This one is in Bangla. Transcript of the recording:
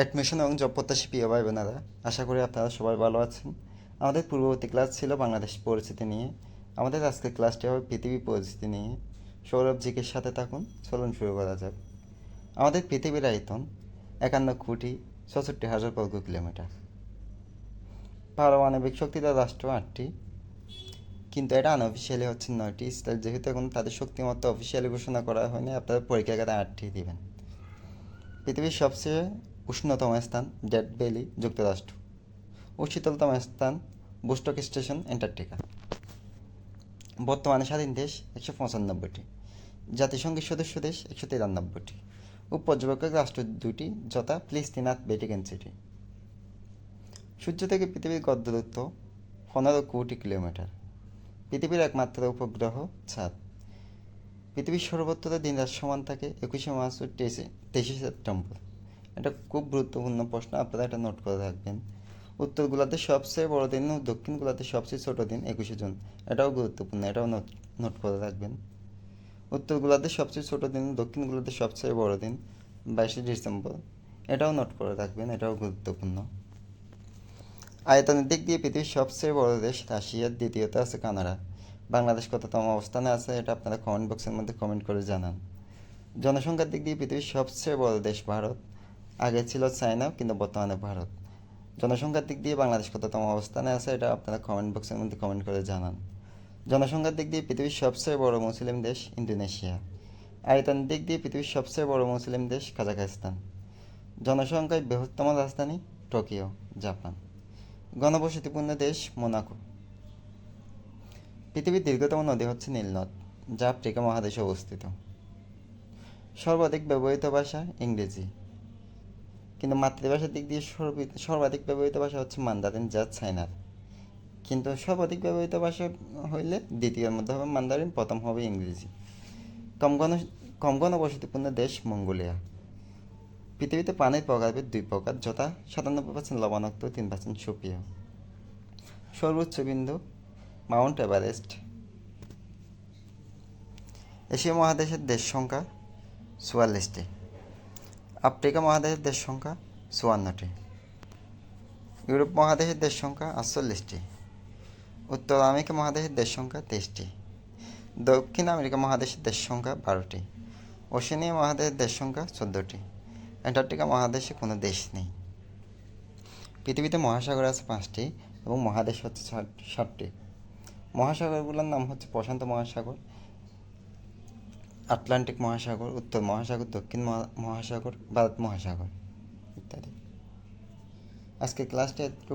অ্যাডমিশন এবং জব প্রত্যাশী প্রিয় ভাই বোনেরা, আশা করি আপনারা সবাই ভালো আছেন। আমাদের পূর্ববর্তী ক্লাস ছিল বাংলাদেশ পরিস্থিতি নিয়ে। আমাদের আজকের ক্লাসটি হবে পৃথিবী পরিস্থিতি নিয়ে। সৌরভ জিকের সাথে থাকুন, চলুন শুরু করা যাক। আমাদের পৃথিবীর আয়তন একান্ন কোটি ছষট্টি হাজার বর্গ কিলোমিটার। পারমাণবিক শক্তিধর রাষ্ট্র আটটি, কিন্তু এটা আনঅফিসিয়ালি হচ্ছে নয়টি স্টাইল যেহেতু এখন তাদের শক্তিমত্তা অফিসিয়ালি ঘোষণা করা হয়নি, আপনারা পরীক্ষাগারে আটটি দিবেন। পৃথিবীর সবচেয়ে উষ্ণতম স্থান ডেড ভ্যালি যুক্তরাষ্ট্র ও শীতলতম স্থান বুস্টক স্টেশন অ্যান্টার্কটিকা। বর্তমানে স্বাধীন দেশ একশো পঁচানব্বইটি, জাতিসংঘের সদস্য দেশ একশো তিরানব্বইটি ও পর্যবেক্ষক রাষ্ট্র দুটি যথা প্লিস্তিনাথ ভ্যাটিকান সিটি। সূর্য থেকে পৃথিবীর গড় দূরত্ব পনেরো কোটি কিলোমিটার। পৃথিবীর একমাত্র উপগ্রহ ছাদ। পৃথিবীর সর্বত্র দিন রাত সমান থাকে একুশে মার্চ ও তেইশে তেইশে সেপ্টেম্বর। এটা খুব গুরুত্বপূর্ণ প্রশ্ন, আপনারা এটা নোট করে রাখবেন। উত্তর গোলার্ধে সবচেয়ে বড় দিন দক্ষিণ গোলার্ধে সবচেয়ে ছোট দিন একুশে জুন। এটাও গুরুত্বপূর্ণ, এটাও নোট নোট করে রাখবেন। উত্তর গোলার্ধে সবচেয়ে ছোট দিন দক্ষিণ গোলার্ধে সবচেয়ে বড় দিন বাইশে ডিসেম্বর। এটাও নোট করে রাখবেন, এটাও গুরুত্বপূর্ণ। আয়তনের দিক দিয়ে পৃথিবীর সবচেয়ে বড় দেশ রাশিয়ার দ্বিতীয়তে আছে কানাডা। বাংলাদেশ কততম অবস্থানে আছে এটা আপনারা কমেন্ট বক্সের মধ্যে কমেন্ট করে জানান। জনসংখ্যার দিক দিয়ে পৃথিবীর সবচেয়ে বড় দেশ ভারত। আগে ছিল চায়না, কিন্তু বর্তমানে ভারত। জনসংখ্যার দিক দিয়ে বাংলাদেশ কততম অবস্থানে আছে, এটা আপনারা কমেন্ট বক্সের মধ্যে কমেন্ট করে জানান। জনসংখ্যার দিক দিয়ে পৃথিবীর সবচেয়ে বড় মুসলিম দেশ ইন্দোনেশিয়া। আয়তনের দিক দিয়ে পৃথিবীর সবচেয়ে বড় মুসলিম দেশ কাজাখস্তান। জনসংখ্যায় বৃহত্তম রাজধানী টোকিও, জাপান। গণবসতিপূর্ণ দেশ মোনাকো। পৃথিবীর দীর্ঘতম নদী হচ্ছে নীলনদ যা আফ্রিকা মহাদেশে অবস্থিত। সর্বাধিক ব্যবহৃত ভাষা ইংরেজি। কিন্তু মাতৃভাষার দিক দিয়ে সর্বাধিক ব্যবহৃত ভাষা হচ্ছে মান্দারিন, যা চায়নার। কিন্তু সর্বাধিক ব্যবহৃত ভাষা হইলে দ্বিতীয়ের মধ্যে হবে মান্দারিন, প্রথম হবে ইংরেজি। কম ঘন কম ঘনবসতিপূর্ণ দেশ মঙ্গোলিয়া। পৃথিবীতে পানির প্রকারভেদ দুই প্রকার, যথা সাতানব্বই পার্সেন্ট লবণাক্ত, তিন পার্সেন্ট সুপ্রিয়। সর্বোচ্চ বিন্দু, মাউন্ট এভারেস্ট। এশিয়া মহাদেশের দেশ সংখ্যা চুয়াল্লিশটি। আফ্রিকা মহাদেশের দেশ সংখ্যা চুয়ান্নটি। ইউরোপ মহাদেশের দেশ সংখ্যা আটচল্লিশটি। উত্তর আমেরিকা মহাদেশের দেশ সংখ্যা তেইশটি। দক্ষিণ আমেরিকা মহাদেশের দেশ সংখ্যা বারোটি। ওশেনিয়া মহাদেশের দেশ সংখ্যা চোদ্দোটি। অ্যান্টার্কটিকা মহাদেশে কোনো দেশ নেই। পৃথিবীতে মহাসাগর আছে পাঁচটি এবং মহাদেশ হচ্ছে ষাটটি। মহাসাগরগুলোর নাম হচ্ছে প্রশান্ত মহাসাগর আটলান্টিক মহাসাগর উত্তর মহাসাগর দক্ষিণ মহাসাগর ভারত মহাসাগর ইত্যাদি। আজকে ক্লাসটা